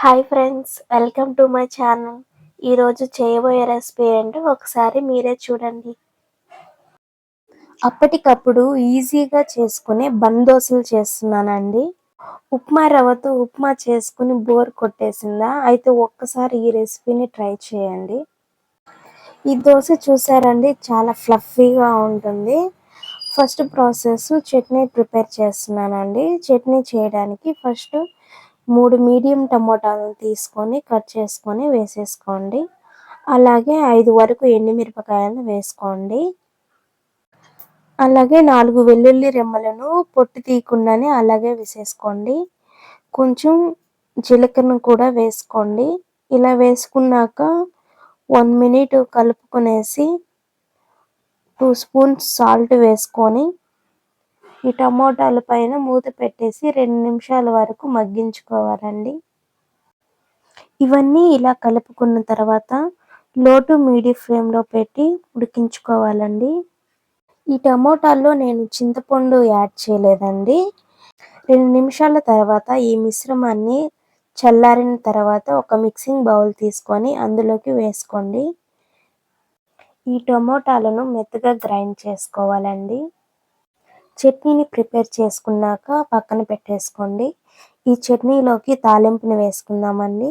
Hi friends welcome to my channel. ఈరోజు చేయబోయే recipe ఏంటో ఒకసారి మీరే చూడండి. అప్పటికప్పుడు ఈజీగా చేసుకునే బందోసలు చేస్తున్నానండి. ఉప్మా రవ్వతో ఉప్మా చేసుకుని బోర్ కొట్టేసిందా? అయితే ఒక్కసారి ఈ రెసిపీని ట్రై చేయండి. ఈ దోశ చూసారండి చాలా ఫ్లఫీగా ఉంటుంది. ఫస్ట్ ప్రాసెస్ చట్నీ ప్రిపేర్ చేస్తున్నానండి. చట్నీ చేయడానికి ఫస్ట్ మూడు మీడియం టమోటాలను తీసుకొని కట్ చేసుకొని వేసేసుకోండి. అలాగే ఐదు వరకు ఎండుమిరపకాయలను వేసుకోండి. అలాగే నాలుగు వెల్లుల్లి రెమ్మలను పొట్టు తీయకుండానే అలాగే వేసేసుకోండి. కొంచెం జీలకర్రను కూడా వేసుకోండి. ఇలా వేసుకున్నాక వన్ మినిట్ కలుపుకొనేసి టూ స్పూన్స్ సాల్ట్ వేసుకొని ఈ టమోటాల పైన మూత పెట్టేసి రెండు నిమిషాల వరకు మగ్గించుకోవాలండి. ఇవన్నీ ఇలా కలుపుకున్న తర్వాత లో టు మీడియం ఫ్లేమ్లో పెట్టి ఉడికించుకోవాలండి. ఈ టమోటాల్లో నేను చింతపండు యాడ్ చేయలేదండి. రెండు నిమిషాల తర్వాత ఈ మిశ్రమాన్ని చల్లారిన తర్వాత ఒక మిక్సింగ్ బౌల్ తీసుకొని అందులోకి వేసుకోండి. ఈ టమోటాలను మెత్తగా గ్రైండ్ చేసుకోవాలండి. చట్నీని ప్రిపేర్ చేసుకున్నాక పక్కన పెట్టేసుకోండి. ఈ చట్నీలోకి తాలింపుని వేసుకుందామండి.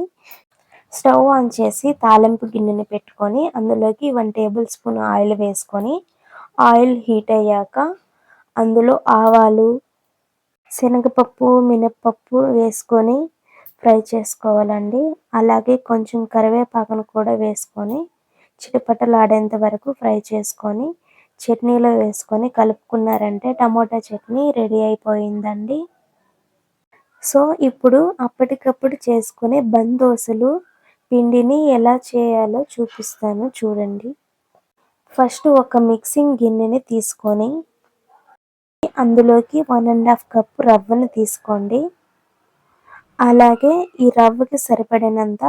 స్టవ్ ఆన్ చేసి తాలింపు గిన్నెని పెట్టుకొని అందులోకి వన్ టేబుల్ స్పూన్ ఆయిల్ వేసుకొని ఆయిల్ హీట్ అయ్యాక అందులో ఆవాలు శనగపప్పు మినప్పప్పు వేసుకొని ఫ్రై చేసుకోవాలండి. అలాగే కొంచెం కరివేపాకును కూడా వేసుకొని చిటపటలాడేంత వరకు ఫ్రై చేసుకొని చట్నీలో వేసుకొని కలుపుకున్నారంటే టమోటా చట్నీ రెడీ అయిపోయిందండి. సో ఇప్పుడు అప్పటికప్పుడు చేసుకునే బందోసులు పిండిని ఎలా చేయాలో చూపిస్తాను చూడండి. ఫస్ట్ ఒక మిక్సింగ్ గిన్నెని తీసుకొని అందులోకి వన్ అండ్ హాఫ్ కప్ రవ్వను తీసుకోండి. అలాగే ఈ రవ్వకి సరిపడినంత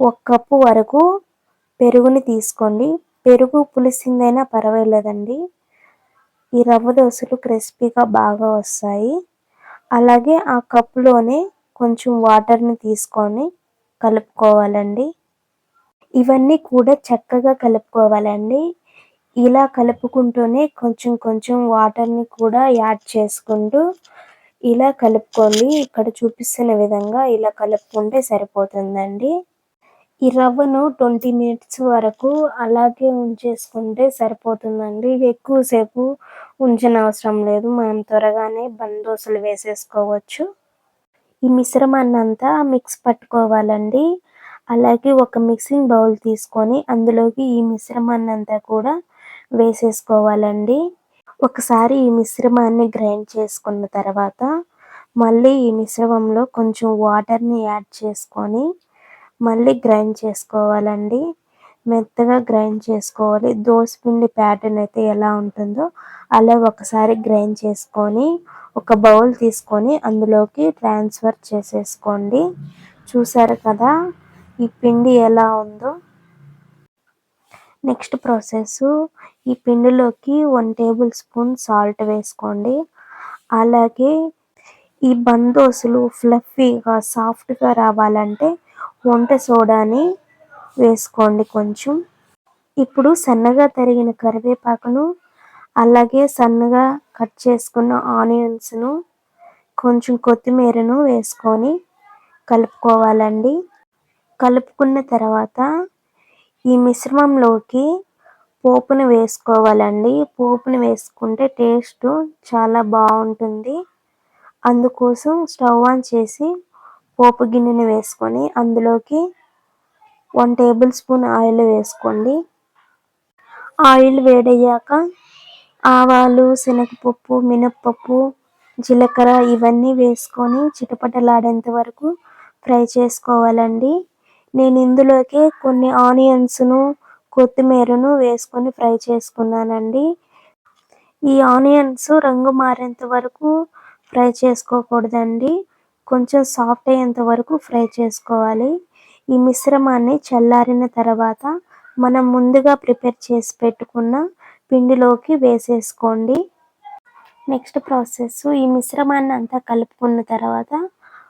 ఒక కప్పు వరకు పెరుగుని తీసుకోండి. పెరుగు పులిసిందైనా పర్వాలేదండి. ఈ రవ్వ దోశలు క్రిస్పీగా బాగా వస్తాయి. అలాగే ఆ కప్పులోనే కొంచెం వాటర్ని తీసుకొని కలుపుకోవాలండి. ఇవన్నీ కూడా చక్కగా కలుపుకోవాలండి. ఇలా కలుపుకుంటూనే కొంచెం కొంచెం వాటర్ని కూడా యాడ్ చేసుకుంటూ ఇలా కలుపుకోండి ఇక్కడ చూపిస్తున్న విధంగా ఇలా కలుపుకుంటే సరిపోతుందండి. ఈ రవ్వను ట్వంటీ మినిట్స్ వరకు అలాగే ఉంచేసుకుంటే సరిపోతుందండి. ఎక్కువసేపు ఉంచిన అవసరం లేదు. మనం త్వరగానే బందోసులు వేసేసుకోవచ్చు. ఈ మిశ్రమాన్ని అంతా మిక్స్ పట్టుకోవాలండి. అలాగే ఒక మిక్సింగ్ బౌల్ తీసుకొని అందులోకి ఈ మిశ్రమాన్ని అంతా కూడా వేసేసుకోవాలండి. ఒకసారి ఈ మిశ్రమాన్ని గ్రైండ్ చేసుకున్న తర్వాత మళ్ళీ ఈ మిశ్రమంలో కొంచెం వాటర్ని యాడ్ చేసుకొని మళ్ళీ గ్రైండ్ చేసుకోవాలండి. మెత్తగా గ్రైండ్ చేసుకోవాలి. దోశ పిండి ప్యాటర్న్ అయితే ఎలా ఉంటుందో అలా ఒకసారి గ్రైండ్ చేసుకొని ఒక బౌల్ తీసుకొని అందులోకి ట్రాన్స్ఫర్ చేసేసుకోండి. చూసారు కదా ఈ పిండి ఎలా ఉందో. నెక్స్ట్ ప్రాసెస్ ఈ పిండిలోకి వన్ టేబుల్ స్పూన్ సాల్ట్ వేసుకోండి. అలాగే ఈ బందోసులు ఫ్లఫీగా సాఫ్ట్గా రావాలంటే వంట సోడాని వేసుకోండి కొంచెం. ఇప్పుడు సన్నగా తరిగిన కరివేపాకును అలాగే సన్నగా కట్ చేసుకున్న ఆనియన్స్ను కొంచెం కొత్తిమీరను వేసుకొని కలుపుకోవాలండి. కలుపుకున్న తర్వాత ఈ మిశ్రమంలోకి పోపును వేసుకోవాలండి. పోపును వేసుకుంటే టేస్ట్ చాలా బాగుంటుంది. అందుకోసం స్టవ్ ఆన్ చేసి పోపు గిన్నెని వేసుకొని అందులోకి వన్ టేబుల్ స్పూన్ ఆయిల్ వేసుకోండి. ఆయిల్ వేడయ్యాక ఆవాలు శనగపప్పు మినప్పప్పు జీలకర్ర ఇవన్నీ వేసుకొని చిటపటలాడేంత వరకు ఫ్రై చేసుకోవాలండి. నేను ఇందులోకి కొన్ని ఆనియన్స్ను కొత్తిమీరను వేసుకొని ఫ్రై చేసుకున్నానండి. ఈ ఆనియన్స్ రంగు మారేంత వరకు ఫ్రై చేసుకోకూడదండి. కొంచెం సాఫ్ట్ అయ్యేంత వరకు ఫ్రై చేసుకోవాలి. ఈ మిశ్రమాన్ని చల్లారిన తర్వాత మనం ముందుగా ప్రిపేర్ చేసి పెట్టుకున్న పిండిలోకి వేసేసుకోండి. Next process. ఈ మిశ్రమాన్ని అంతా కలుపుకున్న తర్వాత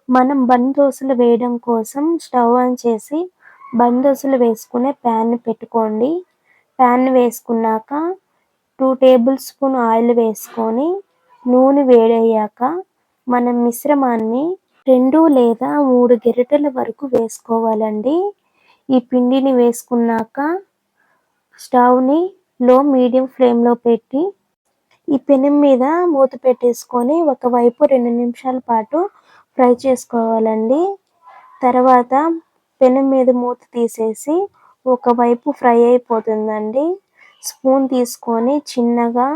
మనం బన్ దోశలు వేయడం కోసం స్టవ్ ఆన్ చేసి బన్ దోశలు వేసుకునే ప్యాన్ పెట్టుకోండి. ప్యాన్ వేసుకున్నాక టూ టేబుల్ స్పూన్ ఆయిల్ వేసుకొని నూనె వేడయ్యాక మనం మిశ్రమాన్ని రెండు లేదా మూడు గరిటెల వరకు వేసుకోవాలండి. ఈ పిండిని వేసుకున్నాక స్టవ్ని లో మీడియం ఫ్లేమ్లో పెట్టి ఈ పెనం మీద మూత పెట్టేసుకొని ఒకవైపు రెండు నిమిషాల పాటు ఫ్రై చేసుకోవాలండి. తర్వాత పెనం మీద మూత తీసేసి ఒకవైపు ఫ్రై అయిపోతుందండి. స్పూన్ తీసుకొని చిన్నగా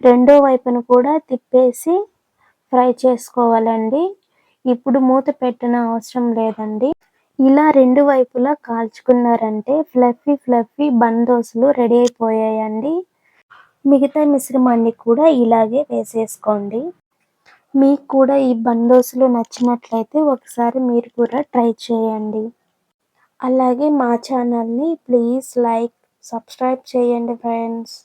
రెండో వైపును కూడా తిప్పేసి ఫ్రై చేసుకోవాలండి. ఇప్పుడు మూత పెట్టిన అవసరం లేదండి. ఇలా రెండు వైపులా కాల్చుకున్నారంటే ఫ్లఫీ ఫ్లఫీ బన్ దోశలు రెడీ అయిపోయాయండి. మిగతా మిశ్రమాన్ని కూడా ఇలాగే వేసేసుకోండి. మీకు కూడా ఈ బన్ దోశలు నచ్చినట్లయితే ఒకసారి మీరు కూడా ట్రై చేయండి. అలాగే మా ఛానల్ని ప్లీజ్ లైక్ సబ్స్క్రైబ్ చేయండి ఫ్రెండ్స్.